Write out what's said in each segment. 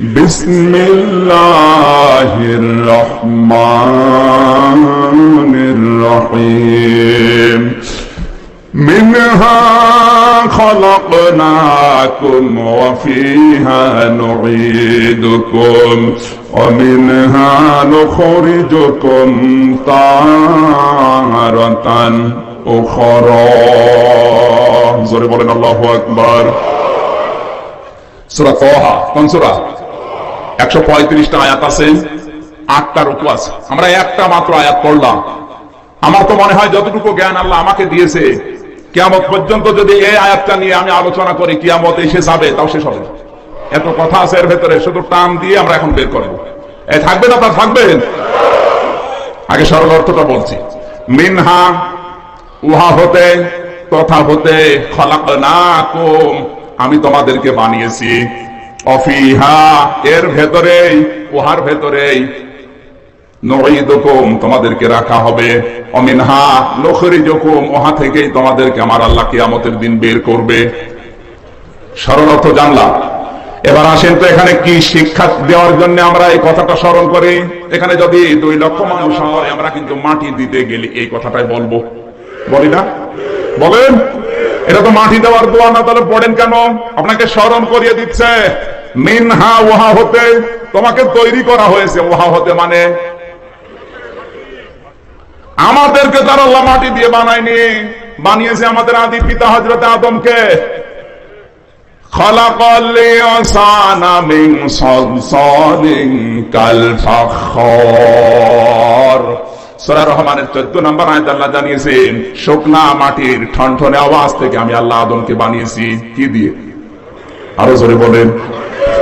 بسم الله الرحمن الرحيم منها خلقناكم وفيها نعيدكم ومنها نخرجكم طارة أخرى زوري الله أكبر سورة طه كم سورة একশো পঁয়ত্রিশটা আয়াত আছে, আটটা রুকু আছে। আমরা একটা মাত্র আয়াত পড়লাম। আমার তো মনে হয় যতটুকু জ্ঞান আল্লাহ আমাকে দিয়েছে, কিয়ামত পর্যন্ত যদি এই আয়াতটা নিয়ে আমি আলোচনা করি, কিয়ামত এসে যাবে, তাও শেষ হবে এত কথা আছে এর ভেতরে, শুধু টান দিয়ে আমরা এখন বের করব। এই থাকবেন আগে সরল অর্থটা বলছি। মিনহা, উহা হতে, তথা হতে খলাক না আমি তোমাদেরকে বানিয়েছি। অফিহা, এর ভেতরেই, উহার ভেতরেই তোমাদেরকে রাখা হবে। অমিনহা, নখরিজুকুম, উহা থেকেই তোমাদেরকে আমার আল্লাহ কিয়ামতের দিন বের করবে। জানলাম। এবার আসেন তো এখানে কি শিক্ষা দেওয়ার জন্য আমরা এই কথাটা স্মরণ করি? এখানে যদি দুই লক্ষ মানুষ হয়, আমরা কিন্তু মাটি দিতে গেলে এই কথাটাই বলব। বলি না? বলেন? এটা তো মাটি দেওয়ার দোয়া না, তাহলে পড়েন কেন? আপনাকে স্মরণ করিয়ে দিচ্ছে। মিনহা ওহা হতে তোমাকে তৈরি করা হয়েছে। ওহা হতে মানে? আমাদেরকে তার আল্লাহ মাটি দিয়ে বানায়নি। বানিয়েছে আমাদের আদি পিতা হজরত আদমকে। শুকনা মাটির ঠনঠনে আওয়াজ থেকে আমি আল্লাহ আদমকে বানিয়েছি। কি দিয়ে? আরও জোরে বলেন।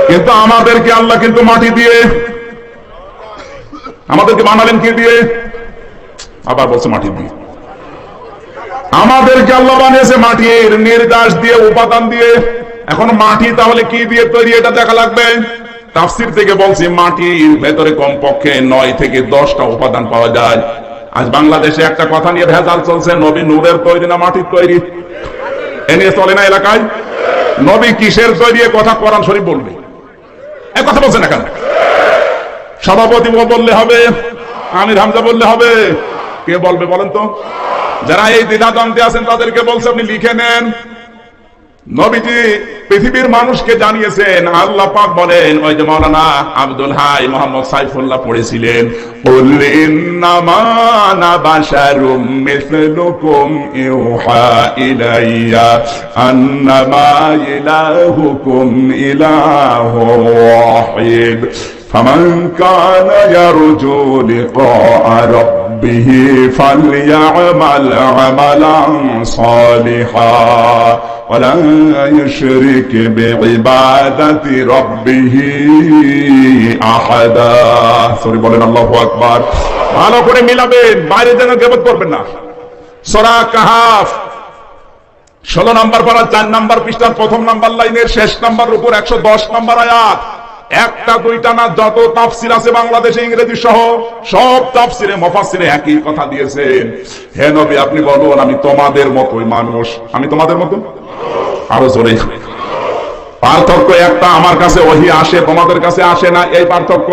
কিন্তু আমাদেরকে আল্লাহ কিন্তু মাটি দিয়ে, আমাদেরকে বানালেন কি দিয়ে? আবার বলছে মাটি দিয়ে। আমাদেরকে আল্লাহ বানিয়েছে মাটির নির্দাস দিয়ে, উপাদান দিয়ে। এখন মাটি তাহলে কি দিয়ে তৈরি এটা দেখা লাগবে? তাফসির থেকে বলছি, মাটির ভেতরে কমপক্ষে নয় থেকে দশটা উপাদান পাওয়া যায়। আজ বাংলাদেশে একটা কথা নিয়ে ভেজাল চলছে, নবী নূরের তৈরি না মাটির তৈরি? এ নিয়ে চলে না এলাকায়? নবী কিসের তৈরি কথা কোরআন শরীফ বলবে। এ কথা বলছে না কেন? সভাপতি বললে হবে, আমির হামজা বললে হবে। কে বলবে বলেন তো? যারা এই দ্বিধাদ্বন্দ্বে আছেন তাদেরকে বলছে, আপনি লিখে নেন। নবীজি পৃথিবীর মানুষকে জানিয়েছেন আল্লাহ পাক বলেন ওই যে মৌলানা আব্দুল হাই মোহাম্মদ সাইফুল্লাহ পড়েছিলেন قل إنما أنا بشر مثلكم يوحى إلي أنما إلهكم إله واحد فمن كان يرجو لقاء ربه فليعمل عملا صالحا ولا يشرك بعبادة ربه أحدا সরি বলেন আল্লাহু আকবার ভালো করে মিলাবেন বাইরে যেন গেবত করবেন না সূরা কাহাফ ষোলো নাম্বার পারা চার নাম্বার পৃষ্ঠার প্রথম নাম্বার লাইনের শেষ নাম্বার উপর একশো দশ নাম্বার আয়াত একটা, দুইটা না, যত তাফসির আছে বাংলাদেশে, ইংরেজি সহ, সব তাফসিরে মফাসিরে একই কথা দিয়েছেন। হে নবী, আপনি বলুন, আমি তোমাদের মতোই মানুষ। আমি তোমাদের মতো আরও জোরে। পার্থক্য একটা আমার কাছে ওহি আসে, তোমাদের কাছে আসে না, এই পার্থক্য।